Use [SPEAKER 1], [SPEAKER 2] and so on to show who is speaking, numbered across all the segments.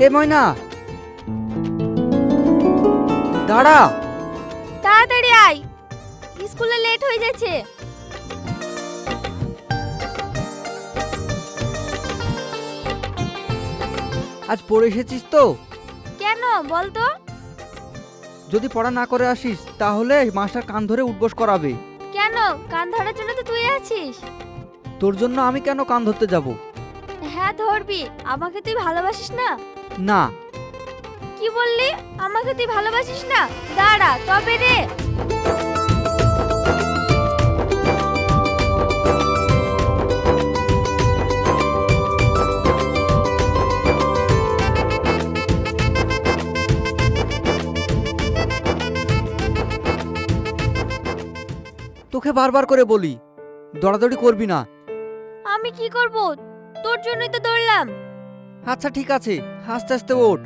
[SPEAKER 1] এ ময়না। দাঁড়া।
[SPEAKER 2] তাড়াতাড়ি আয়। স্কুলে লেট হয়ে যাচ্ছে।
[SPEAKER 1] আজ পড়ে এসেছিস তো?
[SPEAKER 2] কেন? বল তো।
[SPEAKER 1] যদি পড়া না করে আসিস তাহলে মাস্টার কান ধরে উঠবোস করাবে।
[SPEAKER 2] কেন? কান ধরার জন্য তো তুই আছিস।
[SPEAKER 1] তোর জন্য আমি কেন কান ধরতে যাব?
[SPEAKER 2] হ্যাঁ ধরবি। আমাকে তুই ভালোবাসিস না?
[SPEAKER 1] না।
[SPEAKER 2] কি বললি? আমাকে তুই ভালোবাসিস না? দাঁড়া তবে রে।
[SPEAKER 1] তোকে বারবার করে বলি দৌড়াদৌড়ি করবি না।
[SPEAKER 2] আমি কি করব? তোর জন্যই তো দৌড়লাম।
[SPEAKER 1] আচ্ছা ঠিক আছে। আস্তে আস্তে ওঠ।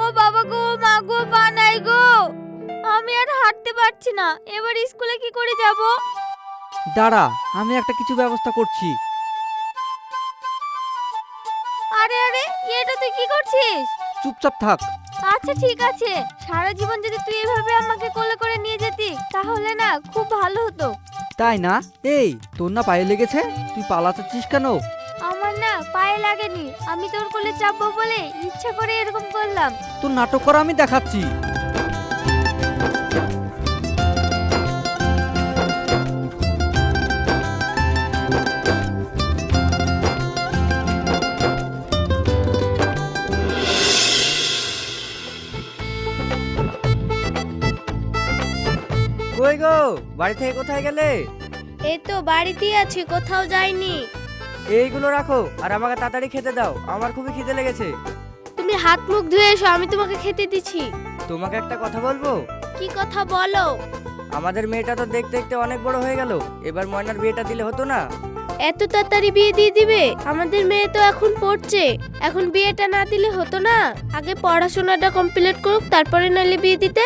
[SPEAKER 2] ও বাবা গো মা গো বানাই গো। আমি আর হাঁটতে পারছি না। এবার স্কুলে কি করে যাব?
[SPEAKER 1] দাঁড়া আমি একটা কিছু ব্যবস্থা করছি।
[SPEAKER 2] আরে আরে এটা তুই কি করছিস?
[SPEAKER 1] চুপচাপ থাক।
[SPEAKER 2] আচ্ছা ঠিক আছে। সারা জীবন যদি তুই এভাবে আমাকে কোলে করে নিয়ে যেতি তাহলে না খুব ভালো হতো।
[SPEAKER 1] তাই না? এই তোর না পায়ে লেগেছে? তুই পালাচ্ছিস কেন?
[SPEAKER 2] আমার না পায়ে লাগেনি। আমি তোর কোলে চাপবো বলে ইচ্ছা করে এরকম করলাম।
[SPEAKER 1] তোর নাটক করা আমি দেখাচ্ছি।
[SPEAKER 3] কই গো বাড়ি থেকে কোথায় গেলে?
[SPEAKER 2] এই তো বাড়িতেই আছি কোথাও যাইনি।
[SPEAKER 3] এইগুলো রাখো আর আমাকে তাড়াতাড়ি খেতে দাও। আমার খুবই খিদে লেগেছে।
[SPEAKER 2] তুমি হাত মুখ ধুয়ে এসো আমি তোমাকে খেতে দিচ্ছি।
[SPEAKER 3] তোমাকে একটা কথা বলব?
[SPEAKER 2] কি কথা বলো?
[SPEAKER 3] আমাদের মেয়েটা তো দেখতে দেখতে অনেক বড় হয়ে গেল। এবার ময়নার বিয়েটা দিলে হতো না?
[SPEAKER 2] এত তাড়াতাড়ি বিয়ে দিয়ে দিবে? আমাদের মেয়ে তো এখন পড়ছে। এখন বিয়েটা না দিলে হতো না? আগে পড়াশোনাটা কমপ্লিট করুক তারপরে নালে বিয়ে দিতে?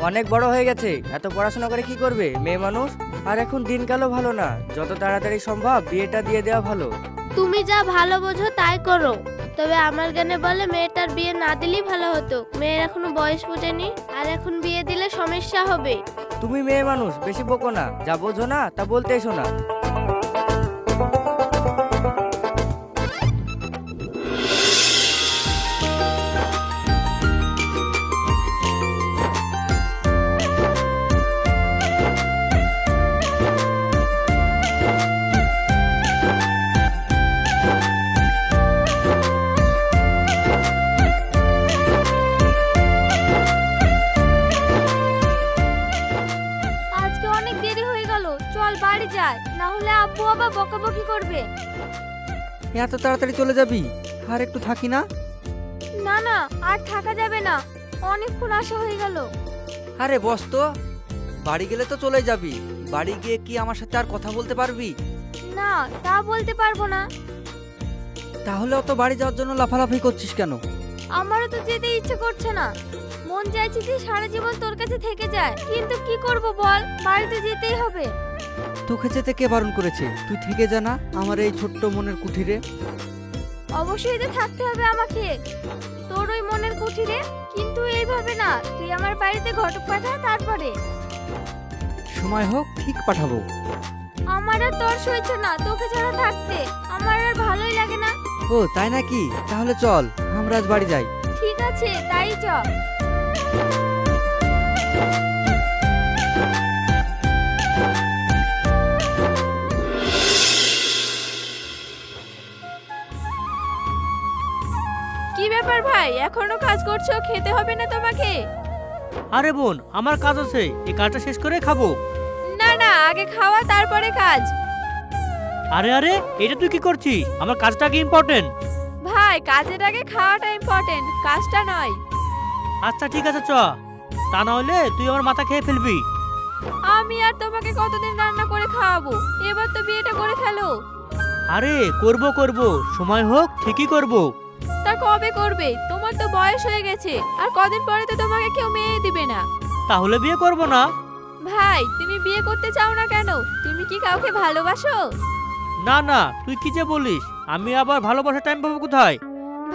[SPEAKER 3] অনেক বড় হয়ে গেছে। এত পড়াশোনা করে কি করবে মেয়ে মানুষ? আর এখন দিনকালও ভালো না। যত তাড়াতাড়ি সম্ভব বিয়েটা দিয়ে দেওয়া ভালো।
[SPEAKER 2] তুমি যা ভালো বোঝো তাই করো। তবে আমার জ্ঞানে বলে মেয়েটার বিয়ে না দিলেই ভালো হতো। মেয়ের এখনও বয়স বোঝেনি আর এখন বিয়ে দিলে সমস্যা হবে।
[SPEAKER 3] তুমি মেয়ে মানুষ বেশি বকো না। যা বোঝো না তা বলতে এসো না।
[SPEAKER 2] আবার বকাবকি করবে।
[SPEAKER 1] এত তাড়াতাড়ি চলে যাবি? আর একটু থাকি না?
[SPEAKER 2] না না আর থাকা যাবে না। অনেকক্ষণ আসা হয়ে গেল।
[SPEAKER 1] আরে বস তো বাড়ি গেলে তো চলে যাবি। বাড়ি গিয়ে কি আমার সাথে আর কথা বলতে পারবি?
[SPEAKER 2] না তা বলতে পারব না।
[SPEAKER 1] তাহলে অত বাড়ি যাওয়ার জন্য লাফালাফি করছিস কেন?
[SPEAKER 2] আমারও তো যেতে ইচ্ছে করছে না। মন চাইছে যে সারা জীবন তোর কাছে থেকে যায়। কিন্তু কি করব বল? বাড়িতে যেতেই হবে।
[SPEAKER 1] তোকে যেতে কে বারণ করেছে। তুই থেকে জানা আমার এই ছোট্ট মনের কুঠিরে।
[SPEAKER 2] অবশ্যই তো থাকতে হবে আমাকে। তোর ওই মনের কুঠিরে? কিন্তু এইভাবে না তুই আমার বাড়িতে ঘটক পাঠা তারপরে?
[SPEAKER 1] সময় হোক ঠিক পাঠাবো।
[SPEAKER 2] আমার আর তোর সইছে না তোকে ছাড়া থাকতে। আমার আর ভালোই লাগে না।
[SPEAKER 1] ও তাই নাকি? তাহলে চল আমরা আজ বাড়ি যাই।
[SPEAKER 2] ঠিক আছে তাই চ এখনও কাজ করছ খেতে হবে না তোমাকে?
[SPEAKER 4] আরে বোন আমার কাজ আছে। এই কাজটা শেষ করে খাব।
[SPEAKER 2] না না আগে খাওয়া তারপরে কাজ।
[SPEAKER 4] আরে আরে এটা তুই কি করছিস? আমার কাজটা কি ইম্পর্টেন্ট
[SPEAKER 2] ভাই কাজের আগে খাওয়াটা ইম্পর্টেন্ট কাজটা নয়।
[SPEAKER 4] আচ্ছা ঠিক আছে চ। তা না হলে তুই আমার মাথা খেয়ে ফেলবি।
[SPEAKER 2] আমি আর তোমাকে কতদিন রান্না করে খাওয়াবো? এবার তো বিয়েটা করে ফেলো।
[SPEAKER 4] আরে করব করব। সময় হোক ঠিকই করব।
[SPEAKER 2] তা কবে করবে? তোমার তো বয়স হয়ে গেছে। আর কদিন পরে তো তোমাকে কেউ মেয়ে দিবে না।
[SPEAKER 4] তাহলে বিয়ে করব না?
[SPEAKER 2] ভাই তুমি বিয়ে করতে চাও না কেন? তুমি কি কাউকে ভালোবাসো?
[SPEAKER 4] না না তুই কি যে বলিস? আমি আবার ভালোবাসার টাইম পাবো কোথায়?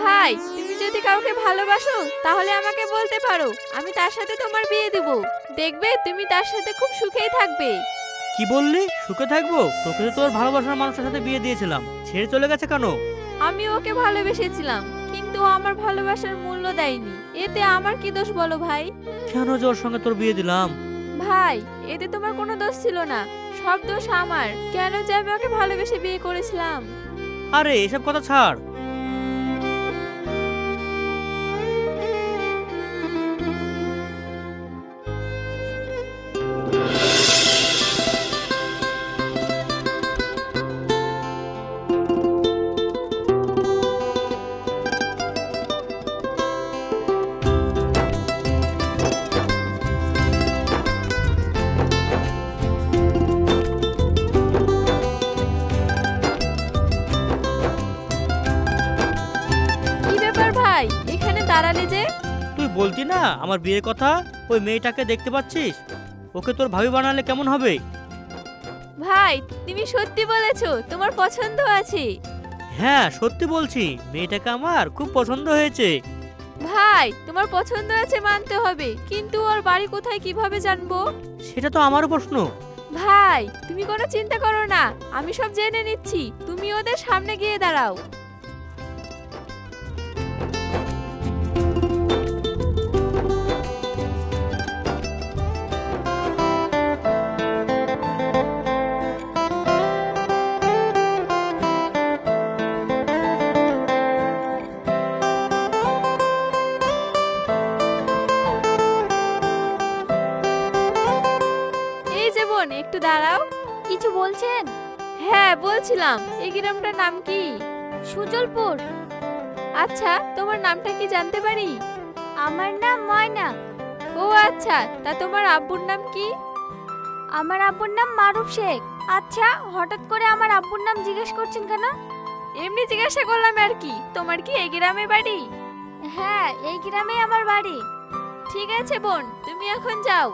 [SPEAKER 5] ভাই তুমি যদি কাউকে ভালোবাসো তাহলে আমাকে বলতে পারো। আমি তার সাথে তোমার বিয়ে দেব। দেখবে তুমি তার সাথে খুব সুখেই থাকবে।
[SPEAKER 4] কি বললি? সুখে থাকব? তোকে তো তোর ভালোবাসার মানুষের সাথে বিয়ে দিয়েছিলাম। ছেড়ে চলে গেছে কেন?
[SPEAKER 5] আমি ওকে ভালোবেসেছিলাম কিন্তু ও আমার ভালোবাসার মূল্য দেয়নি। এতে আমার কি দোষ বলো ভাই?
[SPEAKER 4] কেন যে ওর সঙ্গে তোর বিয়ে দিলাম?
[SPEAKER 5] ভাই এতে তোমার কোনো দোষ ছিল না। সব দোষ আমার। কেন যে আমি ওকে ভালোবেসে বিয়ে করেছিলাম?
[SPEAKER 4] আরে এসব কথা ছাড়। না আমার বিয়ের কথা? ওই মেয়েটাকে দেখতে পাচ্ছিস? ওকে তোর ভাবি বানালে কেমন হবে?
[SPEAKER 5] ভাই তুমি সত্যি বলেছ তোমার পছন্দ আছে।
[SPEAKER 4] হ্যাঁ সত্যি বলছি মেয়েটাকে আমার খুব পছন্দ হয়েছে।
[SPEAKER 5] ভাই তোমার পছন্দ আছে মানতে হবে কিন্তু ওর বাড়ি কোথায় কীভাবে জানব?
[SPEAKER 4] সেটা তো আমারও প্রশ্ন।
[SPEAKER 5] ভাই তুমি কোনো চিন্তা করো না আমি সব জেনে নিচ্ছি তুমি ওদের সামনে গিয়ে দাঁড়াও। এই গ্রামটার নাম কি? সুজলপুর। আচ্ছা তোমার নামটা কি জানতে পারি? আমার নাম ময়না। ও আচ্ছা তা তোমার আব্বুর নাম কি? আমার আব্বুর নাম মারুফ শেখ। আচ্ছা হঠাৎ করে আমার আব্বুর নাম জিজ্ঞেস করছেন কেন? এমনি জিজ্ঞাসা করলাম আর কি তোমার কি এই গ্রামে বাড়ি? হ্যাঁ এই গ্রামে আমার বাড়ি। ঠিক আছে বোন তুমি এখন যাও।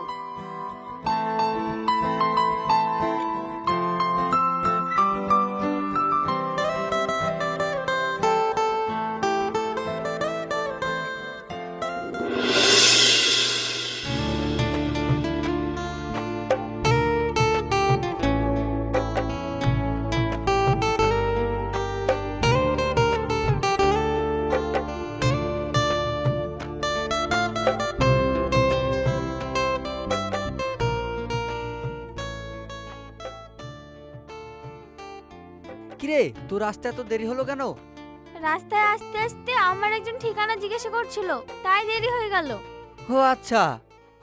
[SPEAKER 1] কিরে? তোর আসতে এত দেরি হলো কেন?
[SPEAKER 2] রাস্তায় আসতে আসতে আমার একজন ঠিকানা জিজ্ঞাসা করছিল তাই দেরি হয়ে গেল।
[SPEAKER 1] ও আচ্ছা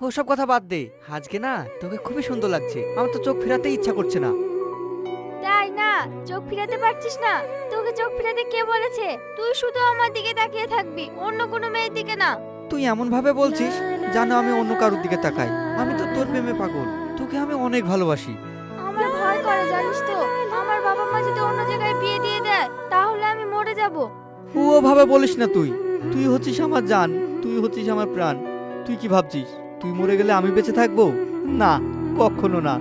[SPEAKER 1] ও সব কথা বাদ দে। আজকে না তোকে খুবই সুন্দর লাগছে আমার তো চোখ ফেরাতেই ইচ্ছা করছে না।
[SPEAKER 2] তাই না? চোখ ফিরাতে পারছিস না? তোকে চোখ ফিরাতে কে বলেছে? তুই শুধু আমার দিকে তাকিয়ে থাকবি অন্য কোনো মেয়ের দিকে না।
[SPEAKER 1] তুই এমন ভাবে বলছিস জানো আমি অন্য কারোর দিকে তাকাই। আমি তো তোর প্রেমে পাগল তোকে আমি অনেক ভালোবাসি।
[SPEAKER 2] আমার ভয় করে জানিস তো। মা যদি অন্য জায়গায় বিয়ে দিয়ে দেয় তাহলে আমি মরে যাব।
[SPEAKER 1] ও ভাবে বলিস না তুই। তুই হচ্ছিস আমার জান তুই হচ্ছিস আমার প্রাণ। তুই কি ভাবছিস? তুই মরে গেলে আমি বেঁচে থাকব? না কখনো না।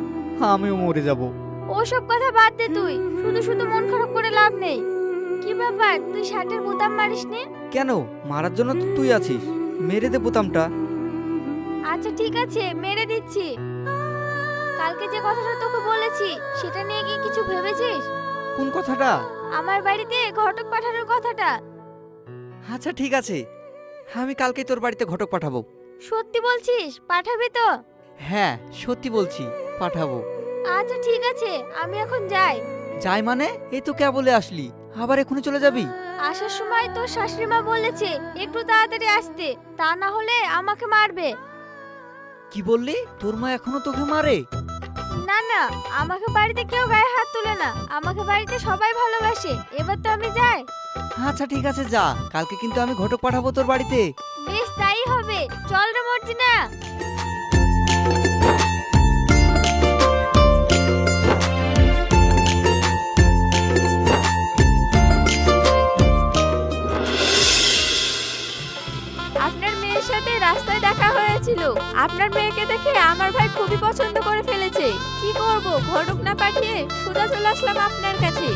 [SPEAKER 1] আমিও মরে যাব।
[SPEAKER 2] ওসব কথা বাদ দে তুই। শুধু শুধু মন খারাপ করে লাভ নেই। কি ব্যাপার? তুই শার্টের বোতাম মারিস নি?
[SPEAKER 1] কেন? মারার জন্য তো তুই আছিস। মেরে দে বোতামটা।
[SPEAKER 2] আচ্ছা ঠিক আছে মেরে দিচ্ছি। কালকে যে কথাটা তোকে বলেছি সেটা নিয়ে কি কিছু ভেবেছিস?
[SPEAKER 1] কোন কথাটা?
[SPEAKER 2] আমার বাড়িতে ঘটক পাঠানোর কথাটা।
[SPEAKER 1] আচ্ছা ঠিক আছে। আমি কালকে তোর বাড়িতে ঘটক পাঠাবো।
[SPEAKER 2] সত্যি বলছিস? পাঠাবি তো?
[SPEAKER 1] হ্যাঁ সত্যি বলছি পাঠাবো।
[SPEAKER 2] আচ্ছা ঠিক আছে। আমি এখন যাই।
[SPEAKER 1] যাই মানে? এই তো কে বলে আসলি? আবার এখনই চলে যাবি?
[SPEAKER 2] আসার সময় তোর শাশুড়ি মা বলেছে একটু তাড়াতাড়ি আসতে। তা না হলে আমাকে মারবে।
[SPEAKER 1] কি বললি? তোর মা এখনও তোকে মারে?
[SPEAKER 2] না না আমাকে বাড়িতে কেউ গায়ে হাত তুলে না। আমাকে বাড়িতে সবাই ভালোবাসে। এবার তো আমি যাই।
[SPEAKER 1] আচ্ছা ঠিক আছে যা। কালকে কিন্তু আমি ঘটক পাঠাবো তোর বাড়িতে।
[SPEAKER 2] বেশ তাই হবে। চল রে মর্জিনা।
[SPEAKER 5] সাথে রাস্তায় দেখা হয়েছিল। আপনার মেয়েকে দেখে আমার ভাই খুবই পছন্দ করে ফেলেছে। কি করব ঘটক না পাঠিয়ে সোজা চলে আসলাম আপনার কাছে।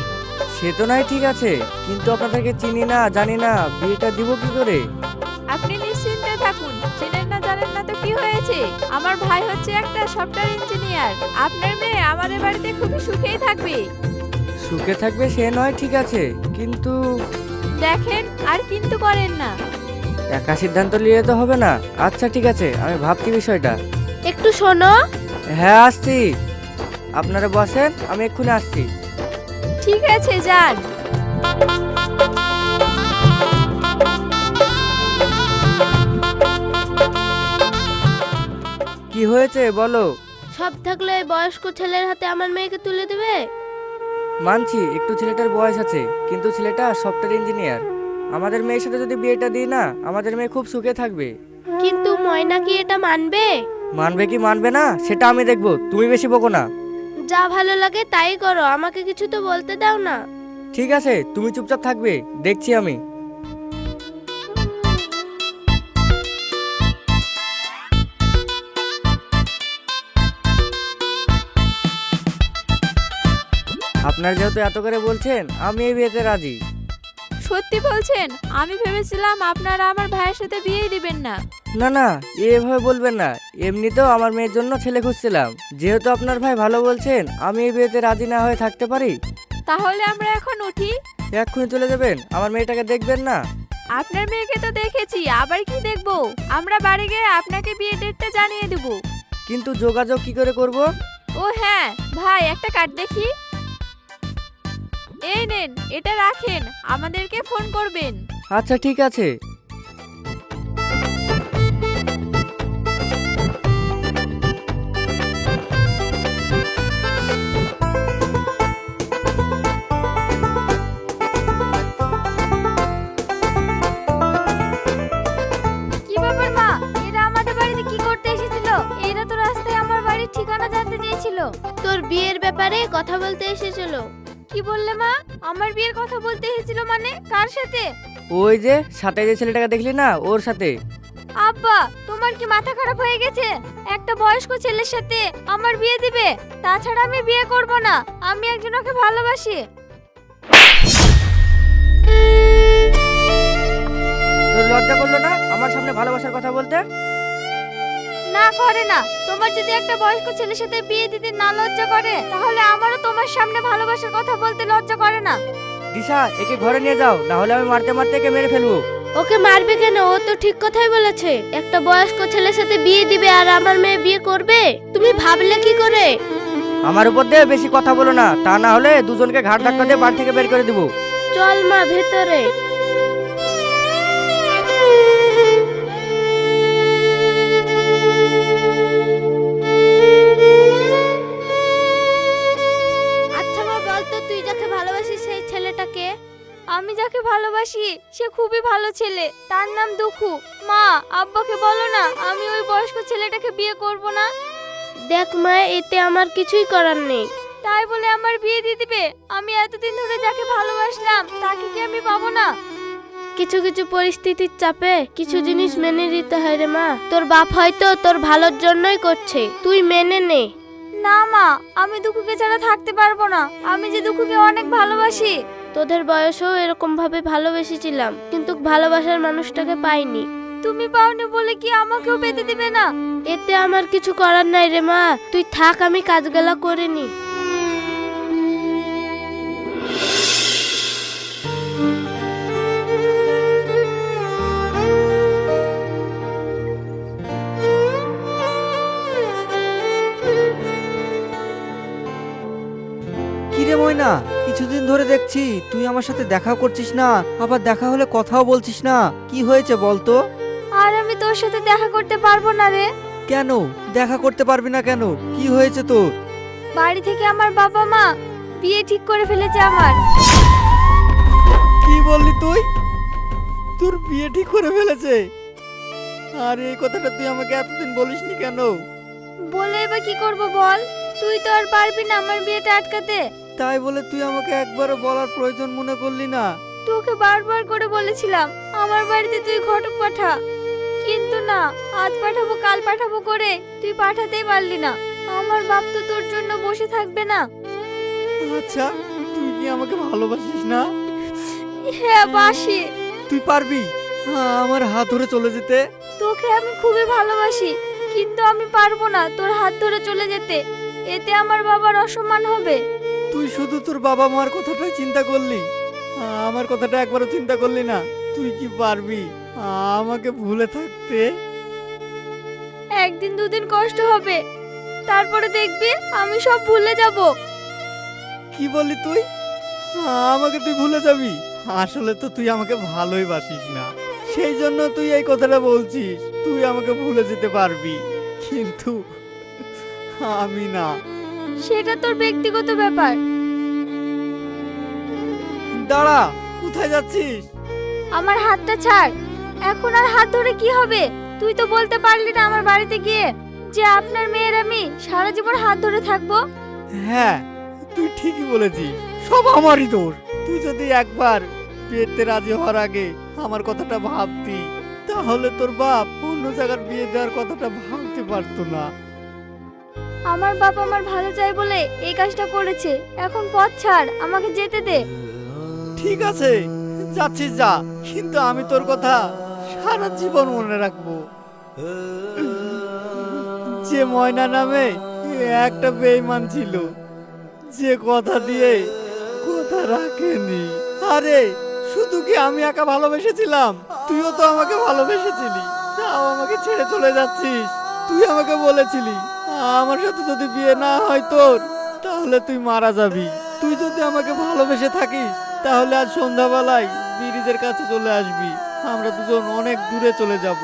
[SPEAKER 3] সে তো নাই ঠিক আছে কিন্তু আপনাদেরকে চিনি না জানি না বিয়েটা দিব কি করে?
[SPEAKER 2] আপনি নিশ্চিন্তে থাকুন চেনেন না জানেন না তো কি হয়েছে? আমার ভাই হচ্ছে একটা সফটওয়্যার ইঞ্জিনিয়ার। আপনার মেয়ে আমাদের বাড়িতে খুবই সুখেই থাকবে।
[SPEAKER 3] সুখে থাকবে সে নয় ঠিক আছে কিন্তু
[SPEAKER 2] দেখেন আর কিন্তু করেন না।
[SPEAKER 3] একা সিদ্ধান্ত নিলে তো হবে না। আচ্ছা ঠিক আছে আমি ভাবছি বিষয়টা।
[SPEAKER 6] একটু শোনো।
[SPEAKER 3] হ্যাঁ আসছি। আপনারা বসেন আমি এক্ষুনি আসছি।
[SPEAKER 2] ঠিক আছে যান।
[SPEAKER 3] কি হয়েছে বলো?
[SPEAKER 6] সব থাকলে এই বয়স্ক ছেলের হাতে আমার মেয়েকে তুলে দেবে?
[SPEAKER 3] মানছি একটু ছেলেটার বয়স আছে কিন্তু ছেলেটা সফটওয়্যার ইঞ্জিনিয়ার। আমাদের মেয়ের সাথে যদি বিয়েটা দিই না আমাদের মেয়ে খুব সুখে থাকবে।
[SPEAKER 6] কিন্তু ময়না কি এটা মানবে?
[SPEAKER 3] মানবে কি মানবে না সেটা আমি দেখব তুমি বেশি বকো না।
[SPEAKER 6] যা ভালো লাগে তাই করো আমাকে কিছু তো বলতে দাও না।
[SPEAKER 3] ঠিক আছে তুমি চুপচাপ থাকবে দেখছি আমি। আপনার যেহেতু এত করে বলছেন আমি এই বিয়েতে রাজি।
[SPEAKER 2] সত্যি বলছেন? আমি ভেবেছিলাম আপনারা আমার ভাইয়ের সাথে বিয়ে দিবেন না।
[SPEAKER 3] না না এভাবে বলবেন না। এমনিতেও আমার মেয়ের জন্য ছেলে খুঁজছিলাম। যেহেতু আপনার ভাই ভালো বলছেন আমি এই বিয়েতে রাজি না হয়ে থাকতে পারি?
[SPEAKER 2] তাহলে আমরা এখন উঠি।
[SPEAKER 3] এক্ষুনি চলে যাবেন? আমার মেয়েটাকে দেখবেন না?
[SPEAKER 2] আপনার মেয়েকে তো দেখেছি আবার কি দেখব? আমরা বাড়ি গিয়ে আপনাকে বিয়ে ডেটটা জানিয়ে দেব।
[SPEAKER 3] কিন্তু যোগাযোগ কি করে করব?
[SPEAKER 2] ও হ্যাঁ ভাই একটা কার্ড দেখি। এই নেন এটা রাখেন আমাদেরকে ফোন করবেন।
[SPEAKER 3] আচ্ছা ঠিক আছে।
[SPEAKER 2] কি ব্যাপার মা? এরা আমাদের বাড়িতে কি করতে এসেছিল? এরা তো রাস্তায় আমার বাড়ির ঠিকানা জানতে চেয়েছিল।
[SPEAKER 6] তোর বিয়ের ব্যাপারে কথা বলতে এসেছিল।
[SPEAKER 2] কি বললে মা? আমার বিয়ের কথা বলতে এসেছিল মানে? কার সাথে?
[SPEAKER 3] ওই যে সাথে যে ছেলেটাকে দেখলি না ওর সাথে।
[SPEAKER 2] আব্বা তোমার কি মাথা খারাপ হয়ে গেছে? একটা বয়স্ক ছেলের সাথে আমার বিয়ে দিবে? তাছাড়া আমি বিয়ে করব না। আমি একজনকে ভালোবাসি।
[SPEAKER 3] তোর লজ্জা করল না আমার সামনে ভালোবাসার কথা বলতে?
[SPEAKER 2] না করে না। তোমার যদি একটা বয়স্ক ছেলের সাথে বিয়ে দিতে না লজ্জা করে তাহলে আমারও তোমার সামনে ভালোবাসার কথা বলতে লজ্জা করে না।
[SPEAKER 3] দিশা একে ঘরে নিয়ে যাও না হলে আমি মারতে মারতে একে মেরে ফেলব।
[SPEAKER 6] ওকে মারবে কেন? ও তো ঠিক কথাই বলেছে। একটা বয়স্ক ছেলের সাথে বিয়ে দিবে আর আমার মেয়ে বিয়ে করবে? তুমি ভাবলে কি করে?
[SPEAKER 3] আমার উপর দিয়ে বেশি কথা বলো না তা না হলে দুজনকে ঘাট ধাক্কা দিয়ে বাড়ি থেকে বের করে দিব।
[SPEAKER 6] চল মা ভেতরে।
[SPEAKER 2] আমি যাকে ভালোবাসি সে খুবই ভালো ছেলে। তার নাম দুখু। মা আব্বাকে বলো না আমি ওই বয়স্ক ছেলেটাকে বিয়ে করব না।
[SPEAKER 6] দেখ মা এতে আমার কিছুই করার নেই।
[SPEAKER 2] তাই বলে আমার বিয়ে দিয়ে দিবে। আমি এতদিন ধরে যাকে ভালোবাসলাম তাকে কি আমি পাবো না?
[SPEAKER 6] কিছু কিছু পরিস্থিতির চাপে কিছু জিনিস মেনে নিতে হয় রে মা। তোর বাপ হয়তো তোর ভালোর জন্যই করছে। তুই মেনে নে।
[SPEAKER 2] না মা আমি দুঃখকে ছাড়া থাকতে পারব না। আমি যে দুঃখকে অনেক ভালোবাসি।
[SPEAKER 6] তোদের বয়সেও এরকম ভাবে ভালোবেসেছিলাম কিন্তু ভালোবাসার মানুষটাকে পাইনি।
[SPEAKER 2] তুমি পাওনি বলে কি আমাকেও পেতে দিবে না?
[SPEAKER 6] এতে আমার কিছু করার নাই রে মা। তুই থাক আমি কাজগুলা করে নি।
[SPEAKER 1] ধরে দেখছি তুই আমার সাথে দেখা করছিস না আবার দেখা হলে কথাও বলছিস না। কি হয়েছে বলতো
[SPEAKER 2] আর আমি তোর সাথে দেখা করতে পারব না রে।
[SPEAKER 1] কেন? দেখা করতে পারবি না কেন? কি হয়েছে তোর?
[SPEAKER 2] বাড়ি থেকে আমার বাবা মা বিয়ে ঠিক করে ফেলেছে আমার।
[SPEAKER 1] কি বললি তুই? তোর বিয়ে ঠিক করে ফেলেছে? আর এই কথাটা তুই আমাকে এতদিন বলিসনি কেন?
[SPEAKER 2] বলে এবার কি করব বল? তুই তো আর পারবি না আমার বিয়েটা আটকাতে।
[SPEAKER 1] তাই বলে তুই আমাকে একবারও বলার প্রয়োজন মনে করলি না?
[SPEAKER 2] তোকে বারবার করে বলেছিলাম আমার বাড়িতে তুই ঘটক পাঠা। কিন্তু না আজ পাঠাবো কাল পাঠাবো করে তুই পাঠাতেই পারলি না। আমার বাপ তো তোর জন্য বসে থাকবে না।
[SPEAKER 1] আচ্ছা তুই কি আমাকে ভালোবাসিস না?
[SPEAKER 2] হ্যাঁ বাসি।
[SPEAKER 1] তুই পারবি? আমার হাত ধরে চলে যেতে।
[SPEAKER 2] তোকে আমি খুবই ভালোবাসি কিন্তু আমি পারব না তোর হাত ধরে চলে যেতে। এতে আমার বাবার অসম্মান হবে।
[SPEAKER 1] তুই শুধু তোর বাবা মার কথাটাই চিন্তা করলি? আমার কথাটা একবারও চিন্তা করলি না। তুই কি পারবি? আমাকে ভুলে থাকতে?
[SPEAKER 2] একদিন দুদিন কষ্ট হবে। তারপরে দেখবি আমি সব ভুলে যাব।
[SPEAKER 1] কি বললি তুই? আমাকে তুই ভুলে যাবি? আসলে তো তুই আমাকে ভালোই বাসিস না। সেই জন্য তুই এই কথাটা বলছিস। তুই আমাকে ভুলে যেতে পারবি। কিন্তু আমি না।
[SPEAKER 2] সেটা তোর ব্যক্তিগত ব্যাপার।
[SPEAKER 1] দাঁড়া কোথায় যাচ্ছিস?
[SPEAKER 2] আমার হাতটা ছাড়। এখন আর হাত ধরে কি হবে? তুই তো বলতে পারলি না আমার বাড়িতে গিয়ে যে আপনার মেয়ের আমি সারা জীবন হাত ধরে থাকব।
[SPEAKER 1] হ্যাঁ তুই ঠিকই বলেছিস। সব আমারই দোষ। তুই যদি একবার বিয়েতে রাজি হওয়ার আগে আমার কথাটা ভাবতি তাহলে তোর বাপ অন্য জায়গার বিয়ে দেওয়ার কথাটা ভাবতে পারতো না।
[SPEAKER 2] আমার বাপ আমার ভালো চাই বলে এই কাজটা করেছে। এখন পথ ছাড়, আমাকে যেতে দে।
[SPEAKER 1] ঠিক আছে যাচ্ছিস যা। কিন্তু আমি তোর কথা সারা জীবন মনে রাখব। যে ময়না নামে একটা বেইমান ছিল, যে কথা দিয়ে কথা রাখেনি। আরে, শুধু কি আমি একা ভালোবেসেছিলাম? তুইও তো আমাকে ভালোবেসেছিলি। তাও আমাকে ছেড়ে চলে যাচ্ছিস। তুই আমাকে বলেছিলি আমার সাথে যদি বিয়ে না হয় তোর, তাহলে তুই মারা যাবি। তুই যদি আমাকে ভালোবেসে থাকিস, তাহলে আজ সন্ধ্যাবেলায় ব্রিজের কাছে চলে আসবি। আমরা দুজন অনেক দূরে চলে যাব।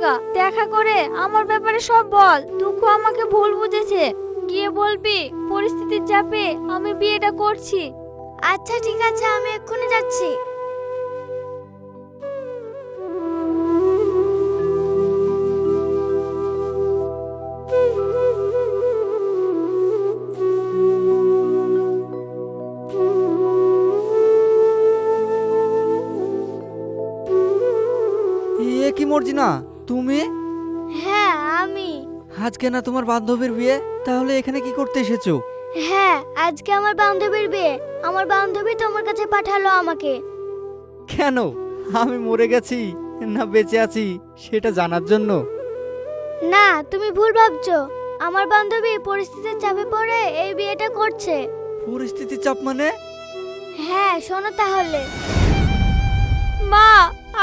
[SPEAKER 2] দেখা দেখা করে আমার ব্যাপারে সব বল। দুঃখ আমাকে ভুল বুঝেছে। গিয়ে বলবি, পরিস্থিতির চাপে আমি বিয়েটা করছি। আচ্ছা ঠিক আছে, আমি এক্ষুনি যাচ্ছি।
[SPEAKER 1] না তোমার বান্ধবীর বিয়ে? তাহলে এখানে কি করতে এসেছ?
[SPEAKER 2] হ্যাঁ আজকে আমার বান্ধবীর বিয়ে। আমার বান্ধবী তোমার কাছে পাঠালো আমাকে।
[SPEAKER 1] কেন? আমি মরে গেছি না বেঁচে আছি সেটা জানার জন্য?
[SPEAKER 2] না তুমি ভুল ভাবছ। আমার বান্ধবী পরিস্থিতির চাপে পড়ে এই বিয়েটা করছে।
[SPEAKER 1] পরিস্থিতির চাপ মানে?
[SPEAKER 2] হ্যাঁ শোনো তাহলে। মা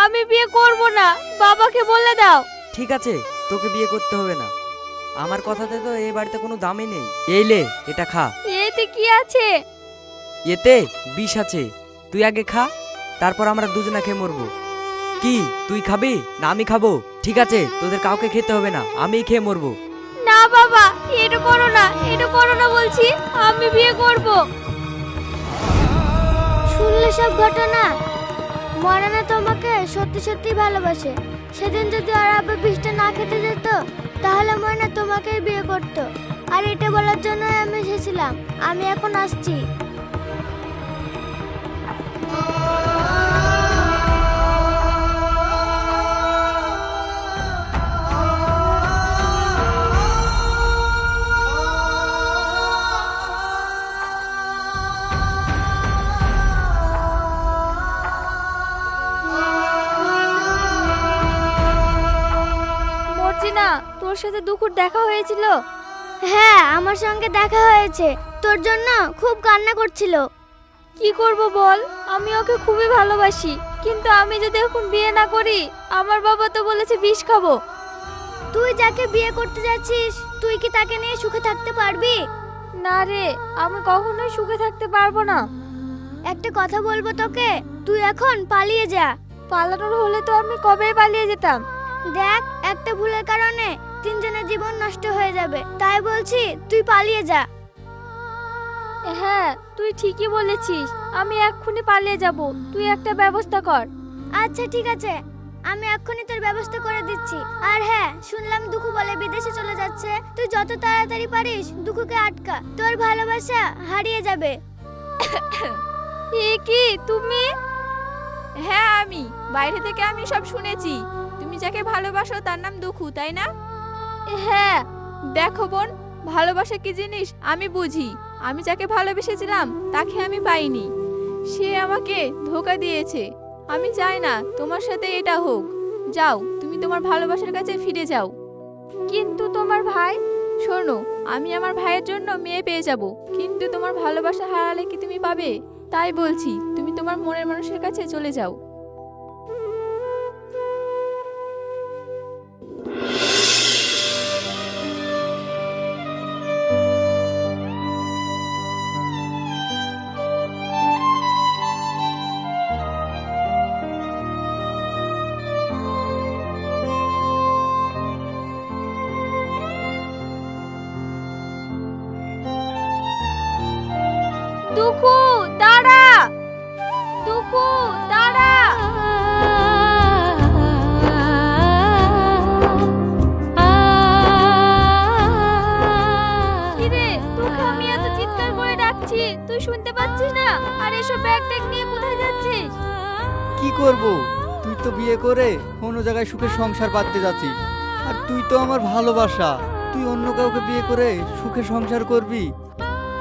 [SPEAKER 2] আমি বিয়ে করব না। বাবাকে বলে দাও।
[SPEAKER 3] ঠিক আছে তোকে বিয়ে করতে হবে না। আমার কথাতে তো এই বাড়িতে কোনো দামই নেই। এই লে এটা খা।
[SPEAKER 2] এতে কি আছে?
[SPEAKER 3] এতে বিষ আছে। তুই আগে খা তারপর আমরা দুজনে খেয়ে মরবো। কি তুই খাবি? না আমি খাব। ঠিক আছে তোদের কাউকে খেতে হবে না আমিই খেয়ে মরবো।
[SPEAKER 2] না বাবা এটা করো না এটা করো না বলছি আমি বিয়ে করব। শুনলে সব ঘটনা? মরানা তোমাকে সত্যি সত্যি ভালোবাসে। সেদিন যদি আর আবার বিষটা না খেতে যেত, তাহলে মনে তোমাকেই বিয়ে করতো। আর এটা বলার জন্য আমি এসেছিলাম। আমি এখন আসছি। তোর সাথে দুপুর দেখা হয়েছিল? হ্যাঁ আমার সঙ্গে দেখা হয়েছে। তোর জন্য খুব কান্না করছিল। কি করব বল? আমি ওকে খুবই ভালোবাসি। কিন্তু আমি যদি এখন বিয়ে না করি আমার বাবা তো বলেছে বিষ খাব। তুই যাকে বিয়ে করতে যাচ্ছিস তুই কি তাকে নিয়ে সুখে থাকতে পারবি? না রে আমি কখনোই সুখে থাকতে পারব না। একটা কথা বলব তোকে? তুই এখন পালিয়ে যা। পালানোর হলে তো আমি কবেই পালিয়ে যেতাম? দেখ একটা ভুলের কারণে তিনজনের জীবন নষ্ট হয়ে যাবে। তাই বলছি তুই পালিয়ে যা। হ্যাঁ তুই ঠিকই বলেছিস। আমি এক্ষুনি পালিয়ে যাব। তুই একটা ব্যবস্থা কর। আচ্ছা ঠিক আছে।
[SPEAKER 7] আমি এক্ষুনি তোর ব্যবস্থা করে দিচ্ছি। আর হ্যাঁ শুনলাম দুঃখু বলে বিদেশে চলে যাচ্ছে। তুই যত তাড়াতাড়ি পারিস দুঃখুকে আটকা। তোর ভালোবাসা হারিয়ে যাবে।
[SPEAKER 2] এ কি তুমি? হ্যাঁ আমি। বাইরে থেকে আমি সব শুনেছি। তুমি যাকে ভালোবাসো তার নাম দুখু তাই না? হ্যাঁ দেখো বোন, ভালোবাসা কি জিনিস? আমি বুঝি। আমি যাকে ভালোবেসেছিলাম, তাকে আমি পাইনি। সে আমাকে ধোকা দিয়েছে। আমি চাই না তোমার সাথে এটা হোক। যাও, তুমি তোমার ভালোবাসার কাছে ফিরে যাও। কিন্তু তোমার ভাই, শোনো, আমি আমার ভাইয়ের জন্য মেয়ে পেয়ে যাব। কিন্তু তোমার ভালোবাসা হারালে কি তুমি পাবে? তাই বলছি, তুমি তোমার মনের মানুষের কাছে চলে যাও। করে
[SPEAKER 1] অন্য জায়গায় সুখে সংসার পাততে যাচ্ছি। আর তুই তো আমার ভালোবাসা। তুই অন্য কাউকে বিয়ে করে সুখে সংসার করবি।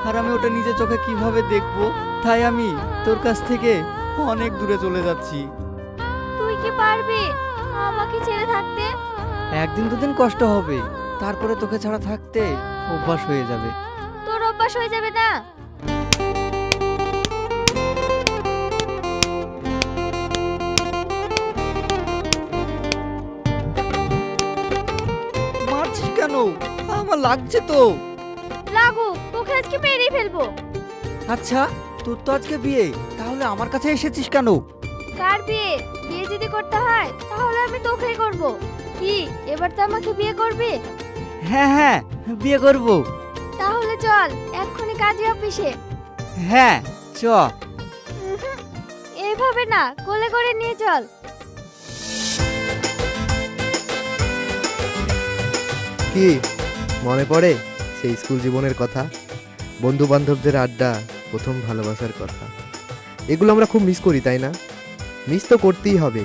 [SPEAKER 1] আর আমি ওটা নিজের চোখে কীভাবে দেখব? তাই আমি তোর কাছ থেকে অনেক দূরে চলে যাচ্ছি।
[SPEAKER 2] তুই কি পারবি আমাকে ছেড়ে থাকতে?
[SPEAKER 1] একদিন দুদিন কষ্ট হবে। তারপরে তোকে ছাড়া থাকতে অভ্যাস হয়ে যাবে।
[SPEAKER 2] তোর অভ্যাস হয়ে যাবে না?
[SPEAKER 1] আমার লাগছে তো।
[SPEAKER 2] লাগু তোকে আজকে মেরেই ফেলব।
[SPEAKER 1] আচ্ছা তোর তো আজকে বিয়ে তাহলে আমার কাছে এসেছিস কেন?
[SPEAKER 2] কার বিয়ে? বিয়ে যদি করতে হয় তাহলে আমি তোকেই করব। কি এবার তো আমাকে বিয়ে করবি?
[SPEAKER 1] হ্যাঁ হ্যাঁ বিয়ে করব।
[SPEAKER 2] তাহলে চল এক্ষুনি কাজী অফিসে।
[SPEAKER 1] হ্যাঁ চ।
[SPEAKER 2] এইভাবে না কোলে করে নিয়ে চল।
[SPEAKER 8] কি? মনে পড়ে সেই স্কুল জীবনের কথা? বন্ধু বান্ধবদের আড্ডা, প্রথম ভালোবাসার কথা। এগুলো আমরা খুব মিস করি, তাই না? মিস তো করতেই হবে।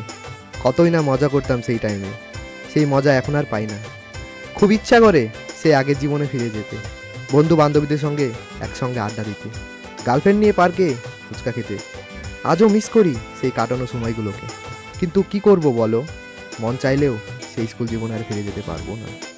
[SPEAKER 8] কতই না মজা করতাম সেই টাইমে সেই মজা এখন আর পাই না। খুব ইচ্ছা করে সে আগের জীবনে ফিরে যেতে। বন্ধু বান্ধবীদের সঙ্গে একসঙ্গে আড্ডা দিতে। গার্লফ্রেন্ড নিয়ে পার্কে ফুচকা খেতে। আজও মিস করি সেই কাটানো সময়গুলোকে। কিন্তু কি করব বলো? মন চাইলেও সেই স্কুল জীবনে আর ফিরে যেতে পারব না।